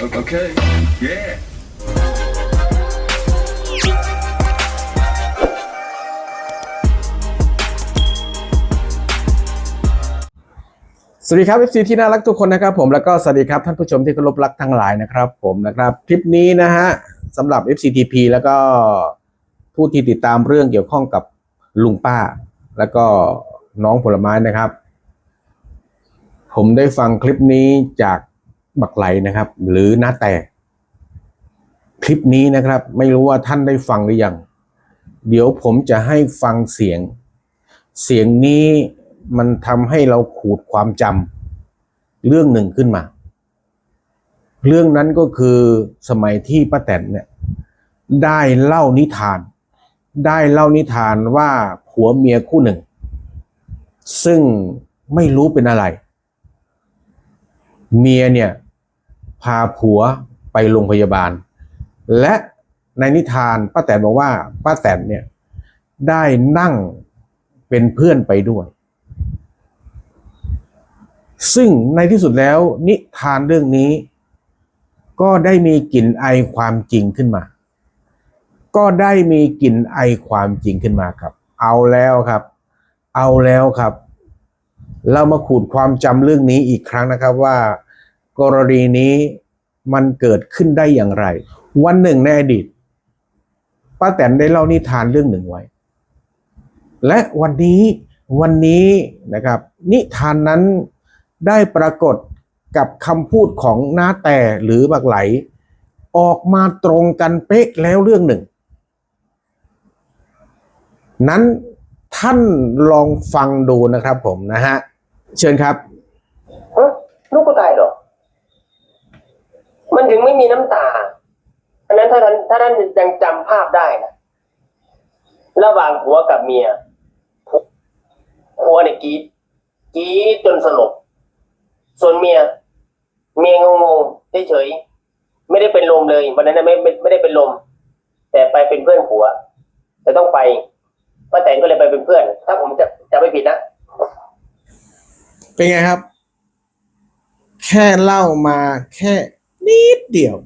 Okay. Yeah. สวัสดีครับ FC ที่น่ารักทุกคนนะครับผมแล้วก็สวัสดีครับท่านผู้ชมที่เคารพรักทั้งหลายนะครับ ผมนะครับคลิปนี้นะฮะสำหรับ FCTP แล้วก็ผู้ที่ติดตามเรื่องเกี่ยวข้องกับลุงป้า แล้วก็น้องผลไม้นะครับ ผมได้ฟังคลิปนี้จาก บักไหลนะครับ หรือน้าแต่ คลิปนี้นะครับ ไม่รู้ว่าท่านได้ฟังหรือยัง เดี๋ยวผมจะให้ฟังเสียง เสียงนี้มันทำให้เราขูดความจำเรื่องหนึ่งขึ้นมา เรื่องนั้นก็คือสมัยที่ป้าแตนเนี่ยได้เล่านิทาน ได้เล่านิทานว่าผัวเมียคู่หนึ่ง ซึ่งไม่รู้เป็นอะไร เมียเนี่ย พาผัวไปโรงพยาบาล และในนิทานป้าแตนบอกว่าป้าแตนเนี่ยได้นั่งเป็นเพื่อนไปด้วย ซึ่งในที่สุดแล้วนิทานเรื่องนี้ ก็ได้มีกลิ่นไอความจริงขึ้นมา ก็ได้มีกลิ่นไอความจริงขึ้นมาครับ เอาแล้วครับ เอาแล้วครับ เรามาขูดความจำเรื่องนี้อีกครั้งนะครับว่า กรณีนี้มันเกิดขึ้นได้อย่างไร วันหนึ่งในอดีตป้าแตนได้เล่านิทานเรื่องหนึ่งไว้ และวันนี้วันนี้นะครับ นิทานนั้นได้ปรากฏกับคำพูดของน้าแต่หรือบักไหล ออกมาตรงกันเป๊ะแล้วเรื่องหนึ่ง นั้นท่านลองฟังดูนะครับผมนะฮะ เชิญครับ ฮะลูกก็ตายเหรอ มันถึงไม่มีน้ำตาอันนั้นถ้าท่านถ้าท่านยังจำภาพได้นะระหว่างผัวกับเมียผัวเนี่ยกีดกีดจนสลบส่วนเมีย เมียงงๆเฉยๆไม่ได้เป็นลมเลยวันนั้นไม่ไม่ไม่ได้เป็นลม แต่ไปเป็นเพื่อนผัวแต่ต้องไปป้าแตนก็เลยไปเป็นเพื่อน ถ้าผมจะจะไม่ผิดนะเป็นไงครับ แค่เล่ามาแค่ นิดเดียว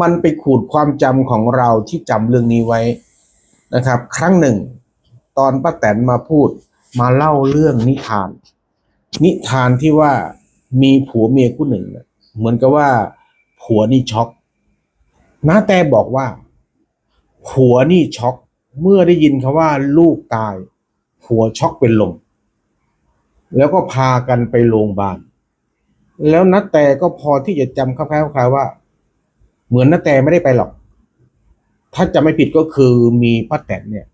มันไปขูดความจำของเราที่จำเรื่องนี้ไว้นะครับ ครั้งหนึ่ง ตอนป้าแตนมาพูดมาเล่าเรื่องนิทาน นิทานที่ว่ามีผัวเมียคู่หนึ่ง เหมือนกับว่า ผัวนี่ช็อกน้าแต่บอกว่า ผัวนี่ช็อกเมื่อได้ยินคำว่าลูกตาย ผัวช็อกเป็นลมแล้วก็พากันไปโรงพยาบาล แล้วนัดแต่ก็พอที่จะจำคร่าวๆคล้ายๆว่า เหมือนนัดแต่ไม่ได้ไปหรอก ถ้าจะไม่ผิดก็คือมีป้าแตนเนี่ย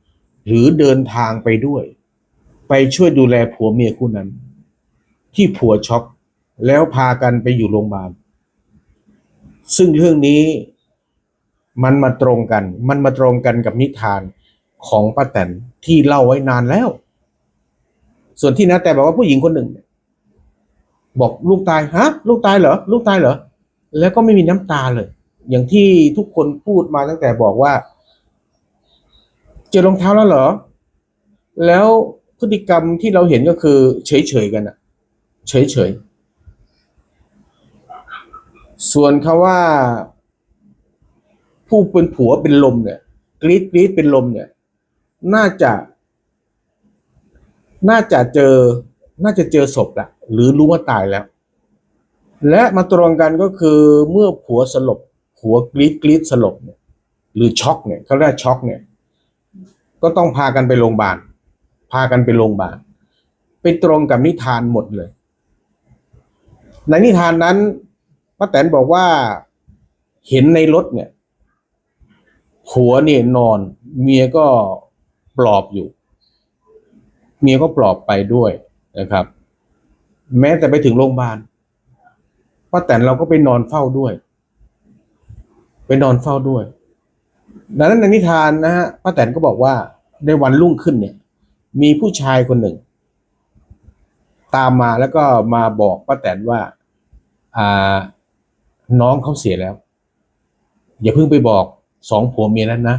หรือเดินทางไปด้วย ไปช่วยดูแลผัวเมียคู่นั้น ที่ผัวช็อกแล้วพากันไปอยู่โรงพยาบาล ซึ่งเรื่องนี้มันมาตรงกัน มันมาตรงกันกับนิทานของป้าแตนที่เล่าไว้นานแล้ว ส่วนที่นะแต่บอกว่าผู้หญิงคนหนึ่งเนี่ย บอกลูกตายฮะลูกตายเหรอลูกตายเหรอแล้วก็ไม่มีน้ำตาเลย อย่างที่ทุกคนพูดมาตั้งแต่บอกว่า เจอรองเท้าแล้วเหรอ แล้วพฤติกรรมที่เราเห็นก็คือ เฉยๆกันอะเฉยๆส่วนคาว่า ผู้เป็นผัวเป็นลมเนี่ยกรีดกรีดเป็นลมเนี่ย น่าจะ น่าจะเจอ น่าจะเจอศพแหละหรือรู้ว่าตายแล้ว และมาตรงกันก็คือเมื่อผัวสลบผัวกรีดกรีดสลบเนี่ยหรือช็อกเนี่ยเขาเรียกช็อกเนี่ย ก็ต้องพากันไปโรงพยาบาลพากันไปโรงพยาบาลไปตรงกับนิทานหมดเลย ในนิทานนั้นป้าแตนบอกว่าเห็นในรถเนี่ยผัวเนี่ยนอน เมียก็ปลอบอยู่ เมียก็ปลอบไปด้วย นะครับ แม้แต่ไปถึงโรงพยาบาลป้าแตนเราก็ไปนอนเฝ้าด้วย ไปนอนเฝ้าด้วย ดังนั้นในนิทานนะฮะป้าแตนก็บอกว่าในวันรุ่งขึ้นเนี่ย มีผู้ชายคนหนึ่ง ตามมาแล้วก็มาบอกป้าแตนว่าอ่าน้องเขาเสียแล้ว อย่าเพิ่งไปบอกสองผัวเมียนั้นนะ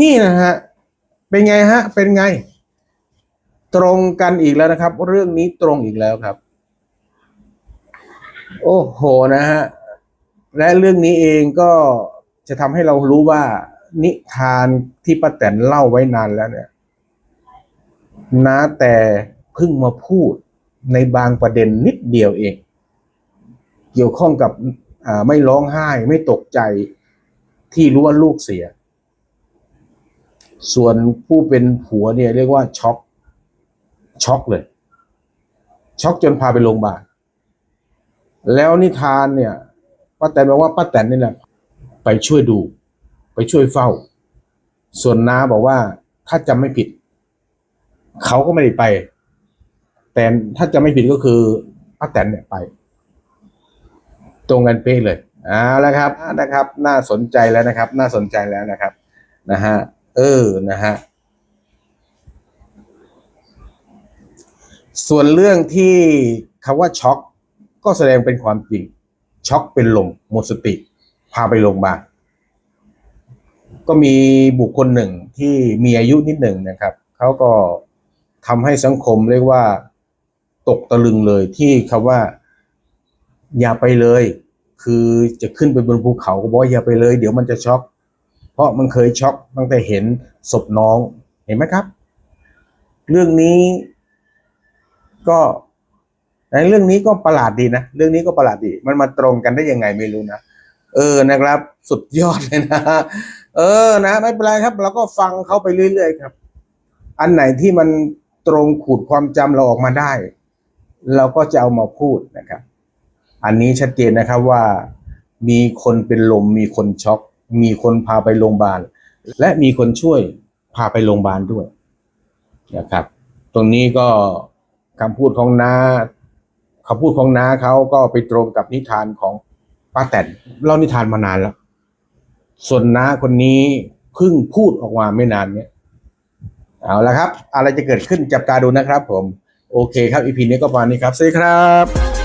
นี่นะฮะ เป็นไงฮะ เป็นไง ตรงกันอีกแล้วนะครับ เรื่องนี้ตรงอีกแล้วครับ โอ้โหนะฮะและเรื่องนี้เองก็จะทำให้เรารู้ว่า นิทานที่ป้าแตนเล่าไว้นานแล้วเนี่ยนะแต่เพิ่งมาพูดในบางประเด็นนิดเดียวเอง เกี่ยวข้องกับไม่ร้องไห้ ไม่ตกใจที่รู้ว่าลูกเสีย ส่วนผู้เป็นผัวเนี่ยเรียกว่าช็อก ช็อกเลย ช็อกจนพาไปโรงพยาบาลแล้วนิทานเนี่ยป้าแตนบอกว่าป้าแตนนี่แหละ ไปช่วยดู ไปช่วยเฝ้า ส่วนน้าบอกว่าถ้าจำไม่ผิด เขาก็ไม่ได้ไป แต่ถ้าจำไม่ผิดก็คือป้าแตนเนี่ยไป ตรงกันเป๊ะเลยเอาและครับนะครับ น่าสนใจแล้วนะครับ น่าสนใจแล้วนะครับ นะฮะเออนะฮะ ส่วนเรื่องที่คำว่าช็อกก็แสดงเป็นความจริง ช็อกเป็นลมหมดสติ พาไปโรงพยาบาลก็มีบุคคลหนึ่งที่มีอายุนิดหนึ่งนะครับ เขาก็ทำให้สังคมเรียกว่า ตกตะลึงเลยที่คำว่า อย่าไปเลย คือจะขึ้นไปบนภูเขาก็บอกอย่าไปเลย เดี๋ยวมันจะช็อก เพราะมันเคยช็อกตั้งแต่เห็นศพน้องเห็นไหมครับ เรื่องนี้ ก็ในเรื่องนี้ก็ประหลาดดีนะ เรื่องนี้ก็ประหลาดดี มันมาตรงกันได้ยังไงไม่รู้นะ เออนะครับ สุดยอดเลยนะ เออนะ ไม่เป็นไรครับ เราก็ฟังเขาไปเรื่อยๆครับ อันไหนที่มันตรงขูดความจำเราออกมาได้ เราก็จะเอามาพูดนะครับ อันนี้ชัดเจนนะครับว่ามีคนเป็นลม มีคนช็อก มีคนพาไปโรงพยาบาล และมีคนช่วยพาไปโรงพยาบาลด้วยนะครับ ตรงนี้ก็ คำพูดของน้าคำพูดของน้าเขาก็ไปตรงกับนิทานของป้าแตนเล่านิทานมานานแล้ว ส่วนน้าคนนี้เพิ่งพูดออกมาไม่นานเนี้ยเอาละครับ อะไรจะเกิดขึ้นจับตาดูนะครับผม โอเคครับอีพีนี้ก็ประมาณนี้ครับ สวัสดีครับ